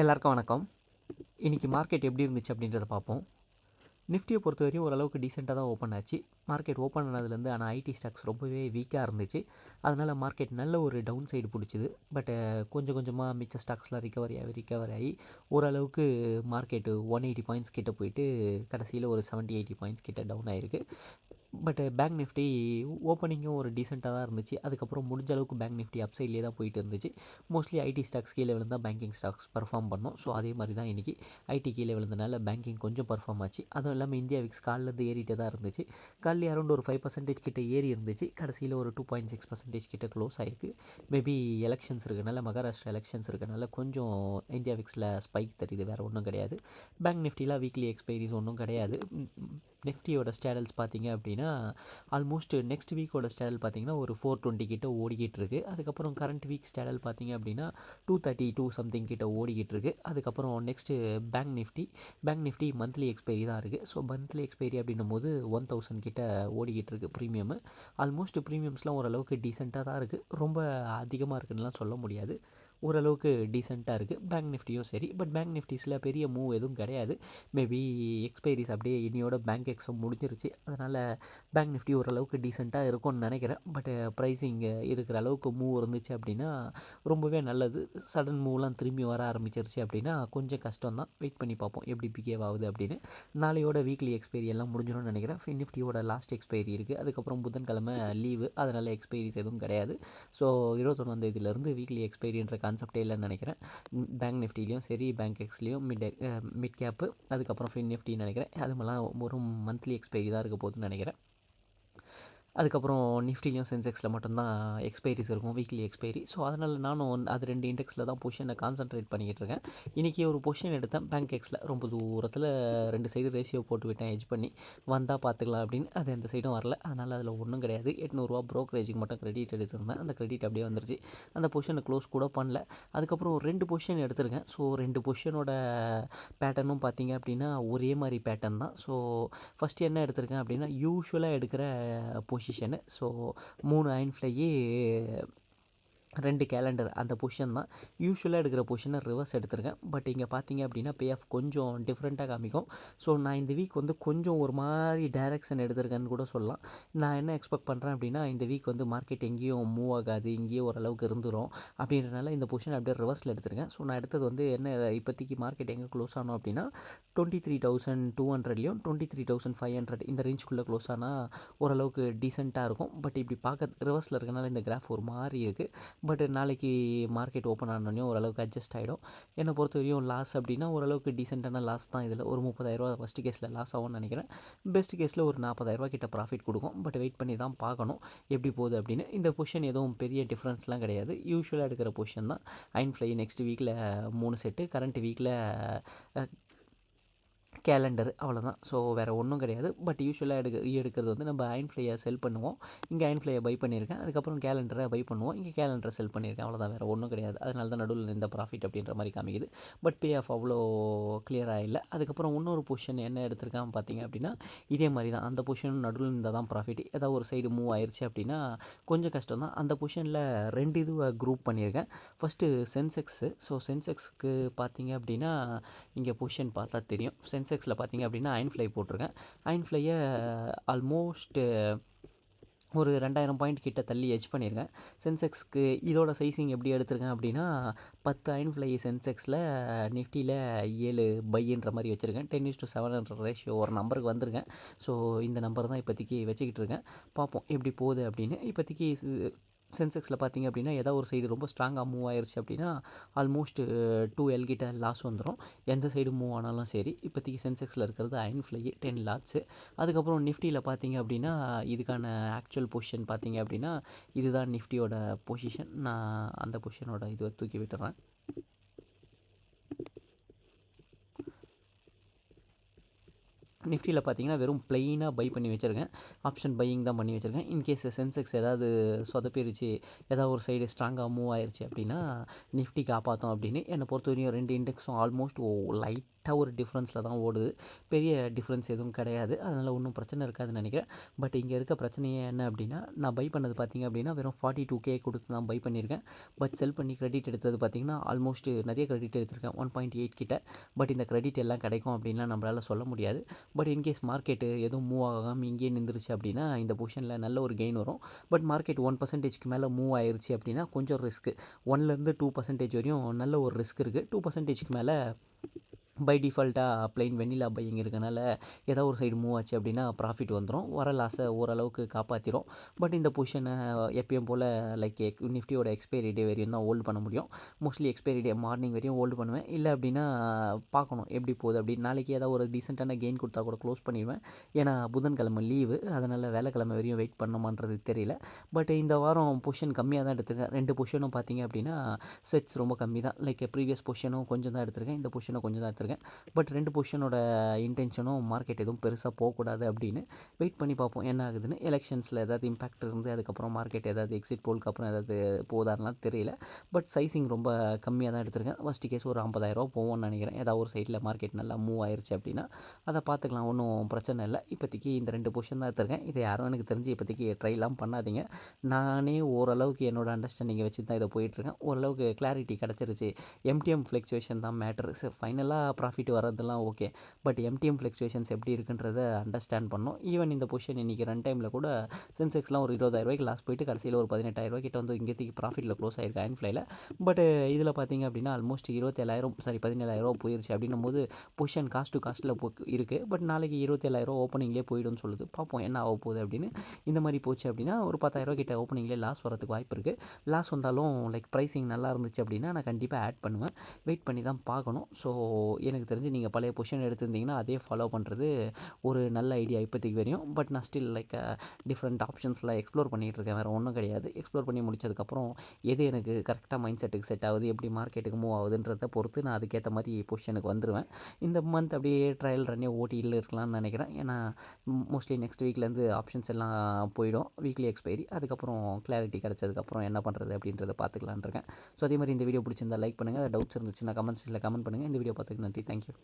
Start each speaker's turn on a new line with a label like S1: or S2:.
S1: எல்லாருக்கும் வணக்கம். இன்றைக்கி மார்க்கெட் எப்படி இருந்துச்சு அப்படின்றத பார்ப்போம். நிஃப்டியை பொறுத்த வரையும் ஓரளவுக்கு டீசெண்டாக தான் ஓப்பன் ஆச்சு. மார்க்கெட் ஓப்பன் ஆனதுலேருந்து ஆனால் ஐடி ஸ்டாக்ஸ் ரொம்பவே வீக்காக இருந்துச்சு. அதனால் மார்க்கெட் நல்ல ஒரு டவுன் சைடு பிடிச்சிது. பட் கொஞ்சம் கொஞ்சமாக மிச்ச ஸ்டாக்ஸ்லாம் ரிகவரி ஆகி ரிகவர் ஆகி ஓரளவுக்கு மார்க்கெட்டு ஒன் எயிட்டி பாயிண்ட்ஸ் கிட்ட போயிட்டு கடைசியில் ஒரு செவன்ட்டி எயிட்டி பாயிண்ட்ஸ் கிட்டே டவுன் ஆகிருக்கு பட் பேங்க் நிஃப்டி ஓப்பனிங்கும் ஒரு டீசெண்டாக தான் இருந்துச்சு. அதுக்கப்புறம் முடிஞ்ச அளவுக்கு பேங்க் நிஃப்டி அப்சைட்லேயே தான் போயிட்டு இருந்துச்சு. மோஸ்ட்லி ஐடி ஸ்டாக்ஸ் கீழே விழுந்தால் பேங்கிங் ஸ்டாக்ஸ் பர்ஃபார்ம் பண்ணோம். ஸோ அதே மாதிரி தான் இன்றைக்கி ஐடி கீழே விழுந்தனால பேங்கிங் கொஞ்சம் பர்ஃபார்ம் ஆச்சு. அதுவும் இல்லாமல் இந்தியா விக்ஸ் காலிலேருந்து ஏறிட்டே தான் இருந்துச்சு. கால் காலையில் அரௌண்ட் ஒரு ஃபைவ் பர்சன்டேஜ் கிட்டே ஏறி இருந்துச்சு. கடைசியில் ஒரு டூ பாயிண்ட் சிக்ஸ் பர்சன்டேஜ் கிட்ட க்ளோஸ் ஆயிருக்கு. மேபி எலெக்ஷன்ஸ் இருக்கனால மகாராஷ்டிரா எலெக்ஷன்ஸ் இருக்கனால கொஞ்சம் இந்தியா விக்ஸில் ஸ்பைக் தெரியுது வேறு ஒன்றும் கிடையாது. பேங்க் நிஃப்டிலாம் வீக்லி எக்ஸ்பைரிஸ் ஒன்றும் கிடையாது. நிஃப்டியோட ஸ்டேடல்ஸ் பார்த்தீங்க அப்படின்னா ஆல்மோஸ்ட் நெக்ஸ்ட் வீக்கோட ஸ்டேடல் பார்த்தீங்கன்னா ஒரு ஃபோர் டுவெண்ட்டி கிட்ட ஓடிக்கிட்டு இருக்கு. அதுக்கப்புறம் கரண்ட் வீக் ஸ்டேடல் பார்த்தீங்க அப்படின்னா டூ தேர்ட்டி டூ சம்திங் கிட்ட ஓடிக்கிட்டு இருக்கு. அதுக்கப்புறம் next bank Nifty bank Nifty monthly expiry தான் இருக்குது ஸோ மந்த்லி எக்ஸ்பைரி அப்படின்னும் போது ஒன் தௌசண்ட் கிட்ட ஓடிக்கிட்டு இருக்கு ப்ரீமியம் ஆல்மோஸ்ட் ப்ரீமியம்ஸ்லாம் ஓரளவுக்கு டீசெண்டாக தான் இருக்குது ரொம்ப அதிகமாக இருக்குன்னுலாம் சொல்ல முடியாது. ஓரளவுக்கு டீசெண்டாக இருக்குது பேங்க் நிஃப்டியும் சரி. பட் பேங்க் நிஃப்டிஸில் பெரிய மூவ் எதுவும் கிடையாது. மேபி எக்ஸ்பைரிஸ் அப்படியே இனியோட பேங்க் எக்ஸாம் முடிஞ்சிருச்சு. அதனால் பேங்க் நிஃப்டி ஓரளவுக்கு டீசெண்டாக இருக்கும்னு நினைக்கிறேன். பட் ப்ரைஸிங் இருக்கிற அளவுக்கு மூவ் இருந்துச்சு அப்படின்னா ரொம்பவே நல்லது. சடன் மூவ்லாம் திரும்பி வர ஆரம்பிச்சிருச்சு அப்படின்னா கொஞ்சம் கஷ்டம் தான் வெயிட் பண்ணி பார்ப்போம். எப்படி பிகேவ் ஆகுது அப்படின்னு. நாளையோட வீக்லி எக்ஸ்பைரி எல்லாம் முடிஞ்சிடும்னு நினைக்கிறேன். ஃபின் நிஃப்டியோட லாஸ்ட் எக்ஸ்பைரி இருக்குது அதுக்கப்புறம் புதன்கிழமை லீவு அதனால் எக்ஸ்பைரிஸ் எதுவும் கிடையாது. ஸோ இருபத்தொன்னாந்தேதியிலேருந்து வீக்லி எக்ஸ்பைரின்ற கான்செப்டே இல்லைன்னு நினைக்கிறேன். பேங்க் நிஃப்டிலையும் சரி பேங்க் எக்ஸ்லேயும் மிட் மிட் கேப்பு அதுக்கப்புறம் ஃபின் நிஃப்டின்னு நினைக்கிறேன். அது மாதிரிலாம் ஒரு மந்த்லி எக்ஸ்பைரி தான் இருக்க போகுதுன்னு நினைக்கிறேன். அதுக்கப்புறம் நிஃப்டிலையும் சென்செக்ஸில் மட்டும்தான் எக்ஸ்பைரிஸ் இருக்கும் வீக்லி எக்ஸ்பைரி. ஸோ அதனால் நானும் அது ரெண்டு இண்டெக்ஸில் தான் பொசிஷனை கான்சன்ட்ரேட் பண்ணிக்கிட்டு இருக்கேன். இன்றைக்கி ஒரு பொசிஷன் எடுத்தேன் பேங்க் எக்ஸில். ரொம்ப தூரத்தில் ரெண்டு சைடு ரேஷியோ போட்டு விட்டேன் ஹெஜ் பண்ணி. வந்தால் பார்த்துக்கலாம் அப்படின்னு அது எந்த சைடும் வரல. அதனால் அதில் ஒன்றும் கிடையாது. எட்நூறுரூவா ப்ரோக்கரேஜுக்கு மட்டும் கிரெடிட் எடுத்திருந்தேன். அந்த கிரெடிட் அப்படியே வந்துருச்சு. அந்த பொசிஷனை க்ளோஸ் கூட பண்ணல. அதுக்கப்புறம் ஒரு ரெண்டு பொசிஷன் எடுத்திருக்கேன். ஸோ ரெண்டு பொசிஷனோட பேட்டர்னும் பார்த்தீங்க அப்படின்னா ஒரே மாதிரி பேட்டர்ன் தான். ஸோ ஃபஸ்ட்டு என்ன எடுத்திருக்கேன் அப்படின்னா யூஸ்வலாக எடுக்கிற பொஷன் ஸோ மூணு அயன் ஃப்ளையி ரெண்டு கேலண்டர் அந்த பொஷன் தான். யூஸ்வலாக எடுக்கிற பொஷனை ரிவர்ஸ் எடுத்திருக்கேன். பட் இங்கே பார்த்தீங்க அப்படின்னா பே ஆஃப் கொஞ்சம் டிஃப்ரெண்ட்டாக காமிக்கும். ஸோ நான் இந்த வீக் வந்து கொஞ்சம் ஒரு மாதிரி டைரக்ஷன் எடுத்திருக்கேன்னு கூட சொல்லலாம். நான் என்ன எக்ஸ்பெக்ட் பண்ணுறேன் அப்படின்னா இந்த வீக் வந்து மார்க்கெட் எங்கேயும் மூவ் ஆகாது இங்கேயே ஓரளவுக்கு இருந்துரும் அப்படின்றனால இந்த பொஷன் அப்படியே ரிவர்ஸில் எடுத்திருக்கேன். ஸோ நான் எடுத்தது வந்து என்ன இப்போதைக்கு மார்க்கெட் எங்கே க்ளோஸ் ஆனோம் அப்படின்னா twenty three thousand two ஹண்ட்ரட்லையும் twenty three thousand five hundred இந்த ரேஞ்சுக்குள்ளே க்ளோஸ் ஆனால் ஓரளவுக்கு டீசெண்டாக இருக்கும். பட் இப்படி பார்க்க ரிவர்ஸில் இருக்கனால இந்த கிராஃப் ஒரு மாதிரி இருக்குது பட் நாளைக்கு மார்க்கெட் ஓப்பன் ஆனோடனே ஓரளவுக்கு அட்ஜஸ்ட் ஆகிடும் என்னை பொறுத்த வரையும் லாஸ் அப்படின்னா ஓரளவுக்கு டீசெண்டான லாஸ் தான் இதில். ஒரு முப்பதாயிரரூவா ஃபஸ்ட்டு கேஸில் லாஸ் ஆகும்னு நினைக்கிறேன். பெஸ்ட் கேஸில் ஒரு நாற்பதாயிரரூவா கிட்ட ப்ராஃபிட் கொடுக்கும். பட் வெயிட் பண்ணி தான் பார்க்கணும். எப்படி போகுது அப்படின்னு. இந்த பொஷன் எதுவும் பெரிய டிஃப்ரென்ஸ்லாம் கிடையாது. யூஸ்வலாக எடுக்கிற பொஷன் தான். அயன் ஃப்ளை நெக்ஸ்ட் வீக்கில் மூணு செட்டு கரண்ட் வீக்கில் கேலண்டர் அவ்வளோதான் ஸோ வேறு ஒன்றும் கிடையாது. பட் யூஸ்வலாக எடுக்க எடுக்கிறது வந்து நம்ம அயன் ஃப்ளையை செல் பண்ணுவோம். இங்கே அயன் ஃப்ளையை பை பண்ணியிருக்கேன். அதுக்கப்புறம் கேலண்டரை பை பண்ணுவோம். இங்கே கேலண்டரை செல் பண்ணியிருக்கேன். அவ்வளோதான் வேறு ஒன்றும் கிடையாது. அதனால தான் நடுவில் இந்த ப்ராஃபிட் அப்படின்ற மாதிரி காமிக்குது. பட் பே ஆஃப் அவ்வளோ கிளியராக இல்லை. அதுக்கப்புறம் இன்னொரு பொசிஷன் என்ன எடுத்திருக்கான் பார்த்தீங்க அப்படின்னா இதே மாதிரி தான். அந்த பொசிஷன் நடுவில் இருந்தால் தான் ப்ராஃபிட் ஏதாவது ஒரு சைடு மூவ் ஆயிடுச்சு அப்படின்னா கொஞ்சம் கஷ்டம் தான். அந்த பொசிஷனில் ரெண்டு இதுவை குரூப் பண்ணியிருக்கேன். ஃபஸ்ட்டு சென்செக்ஸு ஸோ சென்செக்ஸ்க்கு பார்த்தீங்க அப்படின்னா இங்கே பொசிஷன் பார்த்தா தெரியும். சென்செக்ஸ் எக்ஸில் பார்த்தீங்க அப்படின்னா அயன் ஃப்ளை போட்டிருக்கேன். அயன் ஃப்ளையை ஆல்மோஸ்ட்டு ஒரு ரெண்டாயிரம் பாயிண்ட் கிட்ட தள்ளி எச் பண்ணியிருக்கேன். சென்செக்ஸ்க்கு இதோட சைஸிங் எப்படி எடுத்திருக்கேன் அப்படின்னா பத்து அயன் ஃப்ளை சென்செக்ஸில் நிஃப்டியில் ஏழு பைன்ற மாதிரி வச்சுருக்கேன். Ten is to seven hundred ratio ஒரு நம்பருக்கு வந்திருக்கேன். ஸோ இந்த நம்பர் தான் இப்போதைக்கு வச்சுக்கிட்டு இருக்கேன். பார்ப்போம் எப்படி போகுது அப்படின்னு. இப்போதைக்கு சென்செக்ஸில் பார்த்தீங்க அப்படின்னா ஏதாவது ஒரு சைடு ரொம்ப ஸ்ட்ராங்காக மூவ் ஆயிடுச்சு அப்படின்னா ஆல்மோஸ்ட் டூ எல் கிட்ட லாஸ் வந்துடும் எந்த சைடு மூவ் ஆனாலும் சரி இப்போதைக்கு சென்செக்ஸில் இருக்கிறது அயன் ஃப்ளை டென் லாட்ஸு அதுக்கப்புறம் நிஃப்டியில் பார்த்தீங்க அப்படின்னா இதுக்கான ஆக்சுவல் பொசிஷன் பார்த்தீங்க அப்படின்னா இதுதான் நிஃப்டியோட பொசிஷன் நான் அந்த பொசிஷனோட இதை தூக்கி விட்டுறேன். நிஃப்டியில் பார்த்தீங்கன்னா வெறும் ப்ளெயினாக பை பண்ணி வச்சுருக்கேன். ஆப்ஷன் பையிங் தான் பண்ணி வச்சுருக்கேன். இன்கேஸ் சென்செக்ஸ் ஏதாவது சொதப்பிருச்சு ஏதாவது ஒரு சைடு ஸ்ட்ராங்காக மூவ் ஆயிடுச்சு அப்படின்னா நிஃப்டி காப்பாற்றும் அப்படின்னு என்னை பொறுத்த வரையும் ரெண்டு இண்டெக்ஸும் ஆல்மோஸ்ட் ஓ லைட்டாக ஒரு டிஃப்ரென்ஸில் தான் ஓடுது. பெரிய டிஃப்ரென்ஸ் எதுவும் கிடையாது. அதனால் ஒன்றும் பிரச்சனை இருக்காதுன்னு நினைக்கிறேன். பட் இங்கே இருக்க பிரச்சனையே என்ன அப்படின்னா நான் பை பண்ணது பார்த்தீங்க அப்படின்னா வெறும் ஃபார்ட்டி டூ கே கொடுத்து தான் பை பண்ணியிருக்கேன். பட் செல் பண்ணி கிரெடிட் எடுத்தது பார்த்தீங்கன்னா ஆல்மோஸ்ட் நிறைய கிரெடிட் எடுத்திருக்கேன். ஒன் பாயிண்ட் எயிட் கிட்ட. பட் இந்த கிரெடிட் எல்லாம் கிடைக்கும் அப்படின்லாம் நம்மளால் சொல்ல முடியாது. பட் இன்கேஸ் மார்க்கெட்டு எதுவும் மூவ் ஆகாமல் இங்கேயே நின்றுச்சு அப்படின்னா இந்த பொசிஷனில் நல்ல ஒரு கெயின் வரும். பட் மார்க்கெட் ஒன் பர்சன்டேஜ்க்கு மேலே மூவ் ஆயிருச்சு அப்படின்னா கொஞ்சம் ரிஸ்க்கு ஒன்லேருந்து டூ பர்சன்டேஜ் வரையும் நல்ல ஒரு ரிஸ்க் இருக்குது டூ பர்சன்டேஜ்க்கு மேலே பை டிஃபால்ட்டாக ப்ளைன் வெண்ணிலா பையிங் இருக்கனால ஏதோ ஒரு சைடு மூவ் ஆச்சு அப்படின்னா ப்ராஃபிட் வந்துடும் வர லாஸை ஓரளவுக்கு காப்பாற்றிடும் பட் இந்த பொசிஷனை எப்பயும் போல் லைக் நிஃப்டியோட எக்ஸ்பைரி டே வரையும் தான் ஹோல்டு பண்ண முடியும். மோஸ்ட்லி எக்ஸ்பைரி டே மார்னிங் வரையும் ஹோல்டு பண்ணுவேன். இல்லை அப்படின்னா பார்க்கணும் எப்படி போகுது அப்படின்னு. நாளைக்கு ஏதாவது ஒரு டீசெண்டான கெயின் கொடுத்தா கூட க்ளோஸ் பண்ணிடுவேன். ஏன்னா புதன்கிழமை லீவு அதனால் வேலைக்கிழமை வரையும் வெயிட் பண்ணமான்றது தெரியல. பட் இந்த வாரம் பொசிஷன் கம்மியாக தான் எடுத்திருக்கேன். ரெண்டு பொசிஷனும் பார்த்தீங்க அப்படின்னா செட்ஸ் ரொம்ப கம்மி தான். லைக் ப்ரீவியஸ் பொசிஷனும் கொஞ்சம் தான் எடுத்திருக்கேன். இந்த பொசிஷனும் கொஞ்சம் தான் எடுத்திருக்கேன் பட் ரெண்டு பொசிஷனோட இன்டென்ஷனும் மார்க்கெட் எதுவும் பெருசாக போகக்கூடாது அப்படின்னு வெயிட் பண்ணி பார்ப்போம் என்ன ஆகுதுன்னு. எலெக்ஷன்ஸில் ஏதாவது இம்பாக்ட் இருந்து அதுக்கப்புறம் மார்க்கெட் ஏதாவது எக்ஸிட் போலுக்கு அப்புறம் ஏதாவது போதான்லாம் தெரியல. பட் சைஸிங் ரொம்ப கம்மியாக தான் எடுத்திருக்கேன். ஃபஸ்ட்டு கேஸ் ஒரு ஐம்பதாயிரரூவா போவோம்னு நினைக்கிறேன். ஏதாவது ஒரு சைட்டில் மார்க்கெட் நல்லா மூவ் ஆயிடுச்சு அப்படின்னா அதை பார்த்துக்கலாம். ஒன்றும் பிரச்சனை இல்லை. இப்போதைக்கு இந்த ரெண்டு பொசிஷன் தான் எடுத்திருக்கேன். இதை யாரும் எனக்கு தெரிஞ்சு இப்போதைக்கு ட்ரைலாம் பண்ணாதீங்க. நானே ஓரளவுக்கு என்னோட அண்டர்ஸ்டாண்டிங்கை வச்சு தான் இதை போயிட்டுருக்கேன் ஓரளவுக்கு கிளாரிட்டி கிடச்சிருச்சு. எம்டிஎம் ஃப்ளெக்சுவேஷன் தான் மேட்ரு ஃபைனலாக ப்ராஃபிட் வரதெல்லாம் ஓகே பட் எம்டிஎம் ஃப்ளக்சுவேஷன்ஸ் எப்படி இருக்குன்றத அண்டர்ஸ்டாண்ட் பண்ணோம் ஈவன் இந்த பொசிஷன் இன்றைக்கி ரன் டைமில் கூட சென்செக்ஸ்லாம் ஒரு இருபதாயிரரூவாய்க்கு லாஸ் போயிட்டு கடைசியில் ஒரு பதினெட்டாயிரரூவா கிட்ட வந்து இங்கேத்திக்கு ப்ராஃபிட்டில் க்ளோஸ் ஆயிருக்கு அயன்ஃப்ளைல பட் இதில் பார்த்தீங்க அப்படின்னா ஆல்மோஸ்ட் இருபத்தேழாயிரம் சாரி பதினேழாயிரரூவா போயிருச்சு அப்படின்னும் போது பொசிஷன் காஸ்ட் டு காஸ்ட்டில் போ இருக்குது பட் நாளைக்கு இருபத்தேழாயிரம் ஓப்பனிங்லேயே போயிடும்னு சொல்லுது. பார்ப்போம் என்ன ஆக போகுது அப்படின்னு. இந்த மாதிரி போச்சு அப்படின்னா ஒரு பத்தாயிரரூவா கிட்ட ஓப்பனிங்லேயே லாஸ் வரதுக்கு வாய்ப்பு இருக்குது லாஸ் வந்தாலும் லைக் ப்ரைஸிங் நல்லா இருந்துச்சு அப்படின்னா நான் கண்டிப்பாக ஆட் பண்ணுவேன். வெயிட் பண்ணி தான் பார்க்கணும். ஸோ எனக்கு தெரிஞ்சு நீங்கள் பழைய பொசிஷன் எடுத்திருந்தீங்கன்னா அதே ஃபாலோ பண்ணுறது ஒரு நல்ல ஐடியா இப்போதைக்கு வரையும். பட் நான் ஸ்டில் லைக் டிஃப்ரெண்ட் ஆப்ஷன்ஸ்லாம் எக்ஸ்ப்ளோர் பண்ணிகிட்டு இருக்கேன். வேறு ஒன்றும் கிடையாது. எக்ஸ்ப்ளோர் பண்ணி முடிச்சதுக்கப்புறம் எது எனக்கு கரெக்டாக மைண்ட் செட்டுக்கு செட் ஆகுது எப்படி மார்க்கெட்டுக்கு மூவ் ஆகுதுன்றதை பொறுத்து நான் அதுக்கேற்ற மாதிரி பொசிஷனுக்கு வந்துடுவேன் இந்த மந்த் அப்படியே ட்ரையல் ரன்னே ஓட்டியில் இருக்கலாம்னு நினைக்கிறேன். ஏன்னா மோஸ்ட்லி நெக்ஸ்ட் வீக்லேருந்து ஆப்ஷன்ஸ் எல்லாம் போயிடும். வீக்லி எக்ஸ்பைரி அதுக்கப்புறம் கிளாரிட்டி கிடச்சதுக்கப்புறம் என்ன பண்ணுறது அப்படின்றத பார்த்துக்கலான் இருக்கேன். ஸோ அதே மாதிரி இந்த வீடியோ பிடிச்சிருந்தா லைக் பண்ணுங்கள் டவுட்ஸ் இருந்துச்சுன்னா கமெண்ட்ஸில் கமெண்ட் பண்ணுங்கள் இந்த வீடியோ பார்த்துக்கு நன்றி. Thank you.